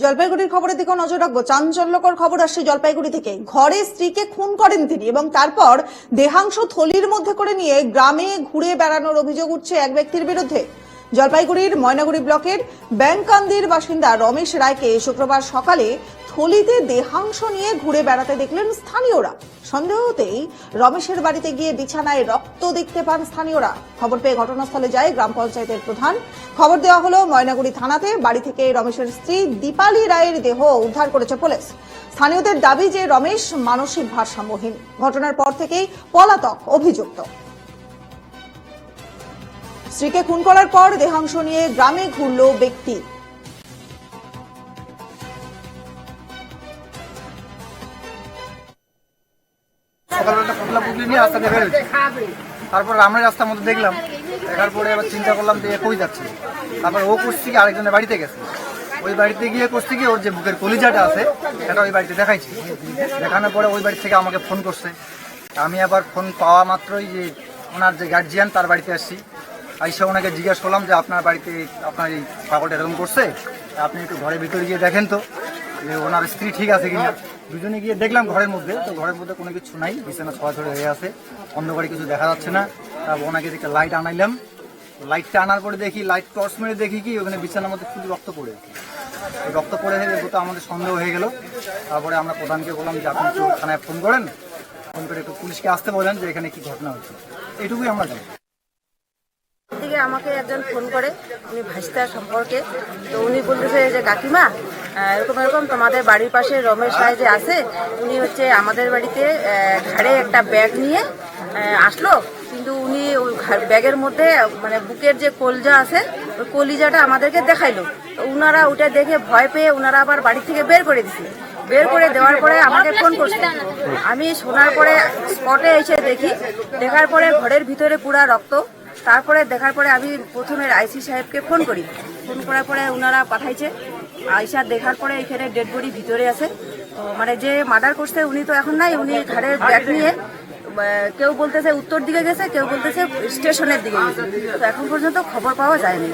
জলপাইগুড়ির খবরের দিকেও নজর রাখব। চাঞ্চল্যকর খবর আসছে জলপাইগুড়ি থেকে। ঘরে স্ত্রীকে খুন করেন তিনি এবং তারপর দেহাংশ থলির মধ্যে করে নিয়ে গ্রামে ঘুরে বেড়ানোর অভিযোগ উঠছে এক ব্যক্তির বিরুদ্ধে। জলপাইগুড়ির ময়নাগুড়ি ব্লকের ব্যাংকান্দির বাসিন্দা রমেশ রায়কে শুক্রবার সকালে থলিতে দেহাংশ নিয়ে ঘুরে বেড়াতে দেখলেন স্থানীয়রা। সন্দেহ হতেই রমেশের বাড়িতে গিয়ে বিছানায় রক্ত দেখতে পান স্থানীয়রা। খবর পেয়ে ঘটনাস্থলে যায় গ্রাম পঞ্চায়েতের প্রধান। খবর দেওয়া হলো, ময়নাগুড়ি থানাতে বাড়ি থেকে রমেশের স্ত্রী দীপালি রায়ের দেহ উদ্ধার করেছে পুলিশ। স্থানীয়দের দাবি যে রমেশ মানসিক ভারসাম্যহীন। ঘটনার পর থেকেই পলাতক অভিযুক্ত। স্ত্রীকে খুন করার পর দেহাংশ নিয়ে গ্রামে ঘুরল ব্যক্তি। সকালবেলা পটলা পুটলি নিয়ে রাস্তা দিয়ে বেরোচ্ছি তারপর আমরা রাস্তার মধ্যে দেখলাম, দেখার পরে আবার চিন্তা করলাম যে কই যাচ্ছে। তারপর ও করছি কি, আরেকজনের বাড়িতে গেছে। ওই বাড়িতে গিয়ে করছি কি, ওর যে বুকের কলিজাটা আছে, সেটা ওই বাড়িতে দেখাইছি। দেখানোর পরে ওই বাড়ি থেকে আমাকে ফোন করছে। আমি আবার ফোন পাওয়া মাত্রই যে ওনার যে গার্জিয়ান তার বাড়িতে আসছি। আইসা ওনাকে জিজ্ঞেস করলাম যে আপনার বাড়িতে আপনার এই পাগলটা এরকম করছে? আপনি একটু ঘরের ভিতরে গিয়ে দেখেন তো। যে ওনার স্ত্রী ঠিক আছে কিনা, দুজনে গিয়ে দেখলাম ঘরের মধ্যে, তো ঘরের মধ্যে কোনো কিছু নাই, বিছানা ছড়াছড়ি হয়ে আছে অন্ধকারে কিছু দেখা যাচ্ছে না। তারপর ওনাকে একটা লাইট আনাইলাম। লাইটটা আনার পরে দেখি লাইট টর্চ মেরে দেখি কি, ওখানে বিছানার মধ্যে শুধু রক্ত পড়ে। রক্ত পড়ে তো আমাদের সন্দেহ হয়ে গেল। তারপরে আমরা প্রধানকে বললাম যে, আপনি একটু থানায় ফোন করেন। ফোন করে একটু পুলিশকে আসতে বলেন যে, এখানে কি ঘটনা হচ্ছে? এইটুকুই আমরা জানি। আমাকে একজন ফোন করে, উনি ভাইস্তার সম্পর্কে। তো উনি বলতেছে যে, কাকিমা এরকম এরকম তোমাদের বাড়ির পাশে রমেশ রায় যে আছে, উনি হচ্ছে আমাদের বাড়িতে ঘাড়ে একটা ব্যাগ নিয়ে আসলো। কিন্তু উনি ওই ব্যাগের মধ্যে মানে বুকের যে কলজা আছে, ওই কলিজাটা আমাদেরকে দেখাইলো। উনারা ওটা দেখে ভয় পেয়ে উনারা আবার বাড়ি থেকে বের করে দিছে। বের করে দেওয়ার পরে আমাকে ফোন করছে। আমি শোনার পরে স্পটে এসে দেখি, দেখার পরে ঘরের ভিতরে পুরা রক্ত। তারপরে দেখার পরে আমি প্রথমে আইসি সাহেবকে ফোন করি। ফোন করার পরে ওনারা পাঠাইছে। আইসা দেখার পরে এখানে ডেড বডি ভিতরে আছে। তো মানে যে মার্ডার করছে, উনি তো এখন নাই, উনি ঘাড়ে ব্যাগ নিয়ে কেউ বলতেছে উত্তর দিকে গেছে, কেউ বলতেছে স্টেশনের দিকে গেছে। তো এখন পর্যন্ত খবর পাওয়া যায়নি।